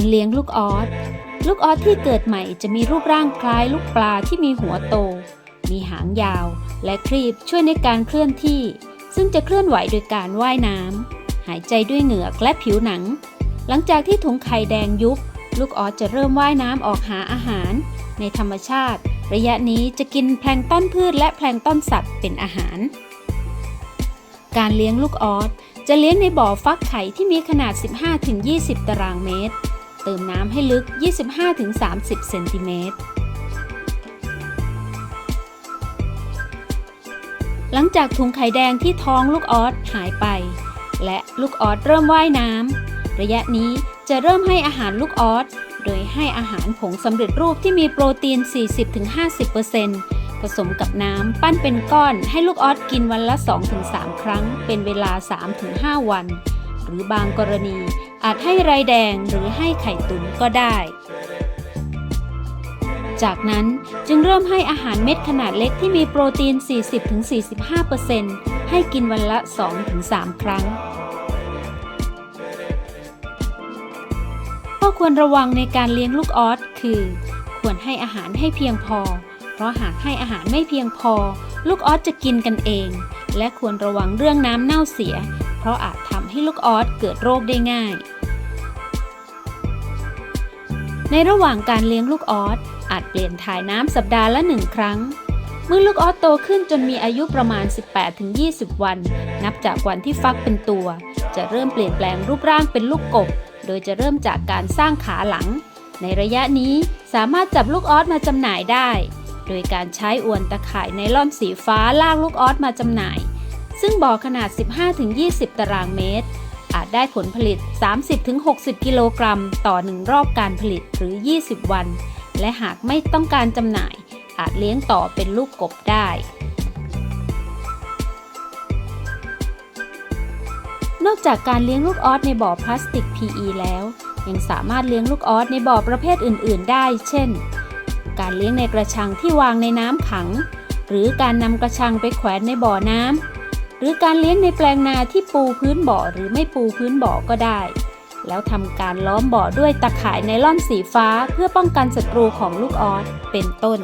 การเลี้ยงลูกออสลูกออสที่เกิดใหม่จะมีรูปร่างคล้ายลูกปลาที่มีหัวโต มีหางยาว และครีบช่วยในการเคลื่อนที่ ซึ่งจะเคลื่อนไหวโดยการว่ายน้ำหายใจด้วยเหงือกและผิวหนัง หลังจากที่ถุงไข่แดงยุบ ลูกออสจะเริ่มว่ายน้ำออกหาอาหาร ในธรรมชาติ ระยะนี้จะกินแพลงต้นพืชและแพลงต้นสัตว์เป็นอาหาร การเลี้ยงลูกออสจะเลี้ยงในบ่อฟักไข่ที่มีขนาด 15-20 ตารางเมตร เติมน้ำให้ลึก 25-30 เซนติเมตร หลังจากถุงไข่แดงที่ท้องลูกออสหายไป และลูกออสเริ่มว่ายน้ำระยะนี้จะเริ่มให้อาหารลูกออสโดยให้อาหารผงสำเร็จรูปที่มีโปรตีน 40-50%ผสมกับน้ำปั้นเป็นก้อนให้ลูกออสกินวันละ 2-3 ครั้ง เป็นเวลา 3-5 วัน หรือบางกรณี อาจให้ไรแดงหรือให้ไข่ตุ๋นก็ได้ จากนั้นจึงเริ่มให้อาหารเม็ดขนาดเล็กที่มีโปรตีน 40-45%ให้กินวันละ 2-3 ครั้ง ข้อควรระวังในการเลี้ยงลูกออสคือ ควรให้อาหารให้เพียงพอ เพราะหากให้อาหารไม่เพียงพอ ลูกออสจะกินกันเอง และควรระวังเรื่องน้ำเน่าเสีย เพราะอาจท ให้ลูกออสเกิดโรคได้ง่าย ในระหว่างการเลี้ยงลูกออสอาจเปลี่ยนถ่ายน้ำสัปดาห์ละหนึ่งครั้ง เมื่อลูกออสโตขึ้นจนมีอายุประมาณ 18-20 วัน นับจากวันที่ฟักเป็นตัว จะเริ่มเปลี่ยนแปลงรูปร่างเป็นลูกกบ โดยจะเริ่มจากการสร้างขาหลัง ในระยะนี้สามารถจับลูกออสมาจำหน่ายได้ โดยการใช้อวนตะข่ายไนล่อนสีฟ้าลากลูกออสมาจำหน่าย ซึ่งบ่อขนาด 15-20 ตารางเมตร อาจได้ผลผลิต 30-60 กิโลกรัมต่อหนึ่งรอบการผลิตหรือ 20 วัน และหากไม่ต้องการจำหน่าย อาจเลี้ยงต่อเป็นลูกกบได้ นอกจากการเลี้ยงลูกออสในบ่อพลาสติก PE แล้ว ยังสามารถเลี้ยงลูกออสในบ่อประเภทอื่น ๆ ได้ เช่น การเลี้ยงในกระชังที่วางในน้ำขัง หรือการนำกระชังไปแขวนในบ่อน้ำ หรือการเลี้ยงในแปลงนาที่ปูพื้นบ่อหรือไม่ปูพื้นบ่อก็ได้ แล้วทำการล้อมบ่อด้วยตะข่ายไนล่อนสีฟ้าเพื่อป้องกันศัตรูของลูกออสเป็นต้น